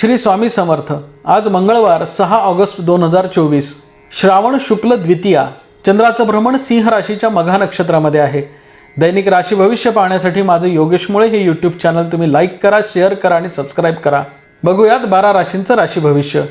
श्री स्वामी समर्थ. आज मंगळवार सहा ऑगस्ट दोन हजार चोवीस. श्रावण शुक्ल द्वितीया. चंद्राचं भ्रमण सिंह राशीच्या मघा नक्षत्रामध्ये आहे. दैनिक राशी भविष्य पाहण्यासाठी माझं योगेश मुळे हे यूट्यूब चॅनल तुम्ही लाईक करा शेअर करा आणि सबस्क्राईब करा. बघूयात बारा राशींचं राशी भविष्य.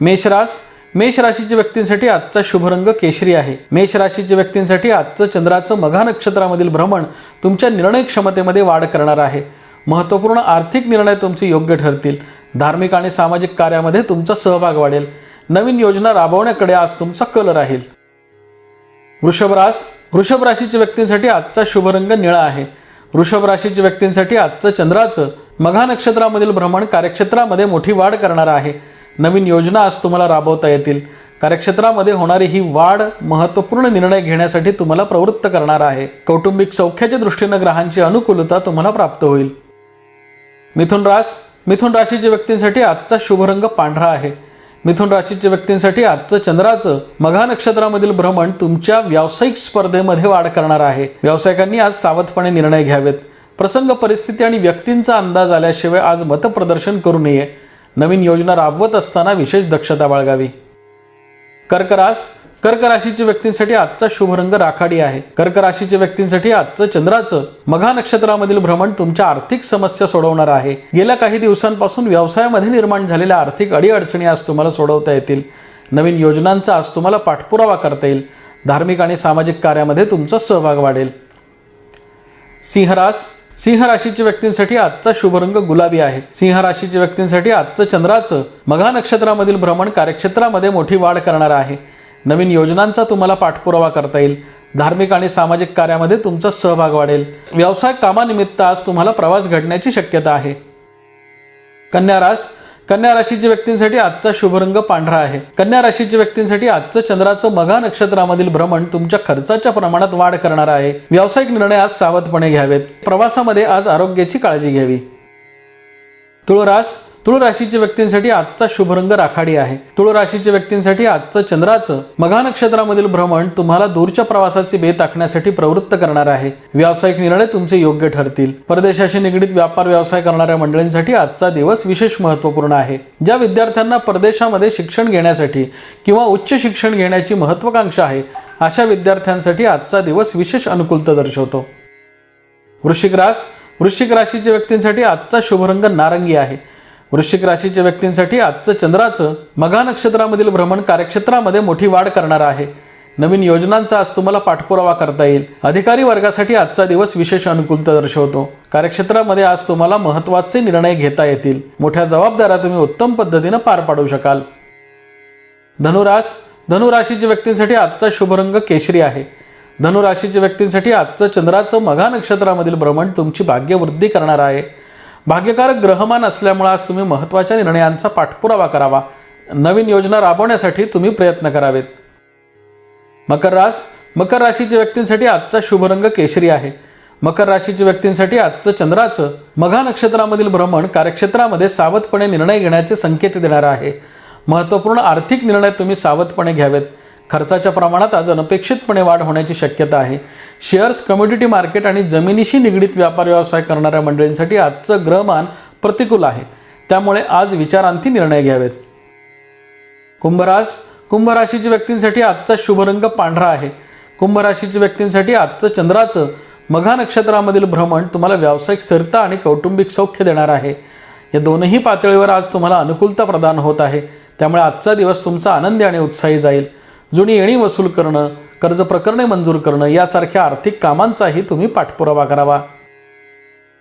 मेषरास मेष राशीच्या व्यक्तींसाठी आजचा शुभरंग केशरी आहे. मेष राशीच्या व्यक्तींसाठी आजचं चंद्राचं मघा नक्षत्रामधील भ्रमण तुमच्या निर्णय क्षमतेमध्ये वाढ करणार आहे. महत्त्वपूर्ण आर्थिक निर्णय तुमचे योग्य ठरतील. धार्मिक आणि सामाजिक कार्यामध्ये तुमचा सहभाग वाढेल. नवीन योजना राबवण्याकडे आज तुमचा कल राहील. वृषभ रास वृषभ राशीच्या व्यक्तींसाठी आजचा शुभ रंग निळा आहे. वृषभ राशीच्या व्यक्तींसाठी आजचं चंद्राचं मघा नक्षत्रामधील भ्रमण कार्यक्षेत्रामध्ये मोठी वाढ करणार आहे. नवीन योजना आज तुम्हाला राबवता येतील. कार्यक्षेत्रामध्ये होणारी ही वाढ महत्त्वपूर्ण निर्णय घेण्यासाठी तुम्हाला प्रवृत्त करणार आहे. कौटुंबिक सौख्याच्या दृष्टीनं ग्रहांची अनुकूलता तुम्हाला प्राप्त होईल. मिथुन रास मिथुन राशीच्या व्यक्तींसाठी आजचा शुभ रंग पांढरा आहे. मिथुन राशीच्या व्यक्तींसाठी आजचं चंद्राचं मघा नक्षत्रामधील भ्रमण तुमच्या व्यावसायिक स्पर्धेमध्ये वाढ करणार आहे. व्यावसायिकांनी आज सावधपणे निर्णय घ्यावेत. प्रसंग परिस्थिती आणि व्यक्तींचा अंदाज आल्याशिवाय आज मतप्रदर्शन करू नये. नवीन योजना राबवत असताना विशेष दक्षता बाळगावी. कर्करास कर्क राशीच्या व्यक्तींसाठी आजचा शुभ रंग राखाडी आहे. कर्क राशीच्या व्यक्तींसाठी आजचं चंद्राचं मघा नक्षत्रामधील भ्रमण तुमच्या आर्थिक समस्या सोडवणार आहे. गेल्या काही दिवसांपासून व्यवसायामध्ये निर्माण झालेल्या आर्थिक अडीअडचणी आज तुम्हाला सोडवता येतील. नवीन योजनांचा आज तुम्हाला पाठपुरावा करता येईल. धार्मिक आणि सामाजिक कार्यामध्ये तुमचा सहभाग वाढेल. सिंहरास सिंह राशीच्या व्यक्तींसाठी आजचा शुभ रंग गुलाबी आहे. सिंह राशीच्या व्यक्तींसाठी आजचं चंद्राचं मघा नक्षत्रामधील भ्रमण कार्यक्षेत्रामध्ये मोठी वाढ करणार आहे. नवीन योजनांचा तुम्हाला पाठपुरावा करता येईल. धार्मिक आणि सामाजिक कार्यामध्ये तुमचा सहभाग वाढेल. व्यवसाय कामानिमित्त आज तुम्हाला प्रवास घडण्याची शक्यता आहे. कन्या रास कन्या राशीच्या व्यक्तींसाठी आजचा शुभरंग पांढरा आहे. कन्या राशीच्या व्यक्तींसाठी आजचं चंद्राचं मघा नक्षत्रामधील भ्रमण तुमच्या खर्चाच्या प्रमाणात वाढ करणार आहे. व्यावसायिक निर्णय आज सावधपणे घ्यावेत. प्रवासामध्ये आज आरोग्याची काळजी घ्यावी. तुळरास तुळ राशीच्या व्यक्तींसाठी आजचा शुभ रंग राखाडी आहे. तुळ राशीच्या व्यक्तींसाठी आजचं चंद्राचं मघा नक्षत्रामधील भ्रमण तुम्हाला दूरच्या प्रवासाची बेत आखण्यासाठी प्रवृत्त करणार आहे. व्यावसायिक निर्णय तुमचे योग्य ठरतील. परदेशाशी निगडीत व्यापार व्यवसाय करणाऱ्या मंडळींसाठी आजचा दिवस विशेष महत्त्वपूर्ण आहे. ज्या विद्यार्थ्यांना परदेशामध्ये शिक्षण घेण्यासाठी किंवा उच्च शिक्षण घेण्याची महत्वाकांक्षा आहे अशा विद्यार्थ्यांसाठी आजचा दिवस विशेष अनुकूलता दर्शवतो. वृश्चिक रास वृश्चिक राशीच्या व्यक्तींसाठी आजचा शुभ रंग नारंगी आहे. वृश्चिक राशीच्या व्यक्तींसाठी आजचं चंद्राचं मघा नक्षत्रामधील भ्रमण कार्यक्षेत्रामध्ये मोठी वाढ करणार आहे. नवीन योजनांचा आज तुम्हाला पाठपुरावा करता येईल. अधिकारी वर्गासाठी आजचा दिवस विशेष अनुकूलता दर्शवतो. कार्यक्षेत्रामध्ये आज तुम्हाला महत्त्वाचे निर्णय घेता येतील. मोठ्या जबाबदाऱ्या तुम्ही उत्तम पद्धतीनं पार पाडू शकाल. धनुरास धनुराशीच्या व्यक्तींसाठी आजचा शुभरंग केशरी आहे. धनुराशीच्या व्यक्तींसाठी आजचं चंद्राचं मघा नक्षत्रामधील भ्रमण तुमची भाग्यवृद्धी करणार आहे. भाग्यकारक ग्रहमान असल्यामुळे आज तुम्ही महत्त्वाच्या निर्णयांचा पाठपुरावा करावा. नवीन योजना राबवण्यासाठी तुम्ही प्रयत्न करावेत. मकर रास मकर राशीच्या व्यक्तींसाठी आजचा शुभरंग केशरी आहे. मकर राशीच्या व्यक्तींसाठी आजचं चंद्राचं मघा नक्षत्रामधील भ्रमण कार्यक्षेत्रामध्ये सावधपणे निर्णय घेण्याचे संकेत देणारं आहे. महत्त्वपूर्ण आर्थिक निर्णय तुम्ही सावधपणे घ्यावेत. खर्चाच्या प्रमाणात आज अनपेक्षितपणे वाढ होण्याची शक्यता आहे. शेअर्स कम्युनिटी मार्केट आणि जमिनीशी निगडीत व्यापार व्यवसाय करणाऱ्या मंडळींसाठी आजचं ग्रहमान प्रतिकूल आहे. त्यामुळे आज विचारांती निर्णय घ्यावेत. कुंभरास कुंभ राशीच्या व्यक्तींसाठी आजचा शुभ रंग पांढरा आहे. कुंभराशीच्या व्यक्तींसाठी आजचं चंद्राचं मघा नक्षत्रामधील भ्रमण तुम्हाला व्यावसायिक स्थिरता आणि कौटुंबिक सौख्य देणार आहे. या दोनही पातळीवर आज तुम्हाला अनुकूलता प्रदान होत आहे. त्यामुळे आजचा दिवस तुमचा आनंदी आणि उत्साही जाईल. जुनी येणी वसूल करणं कर्ज प्रकरणे मंजूर करणं यासारख्या आर्थिक कामांचाही तुम्ही पाठपुरावा करावा.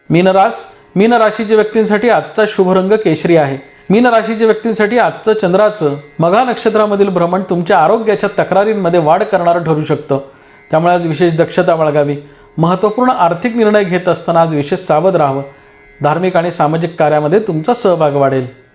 मीनरास मीन राशीच्या व्यक्तींसाठी आजचा शुभ रंग केशरी आहे. मीन राशीच्या व्यक्तींसाठी आजचं चंद्राचं मघा नक्षत्रामधील भ्रमण तुमच्या आरोग्याच्या तक्रारींमध्ये वाढ करणारं ठरू शकतं. त्यामुळे आज विशेष दक्षता बाळगावी. महत्त्वपूर्ण आर्थिक निर्णय घेत असताना आज विशेष सावध राहावं. धार्मिक आणि सामाजिक कार्यामध्ये तुमचा सहभाग वाढेल.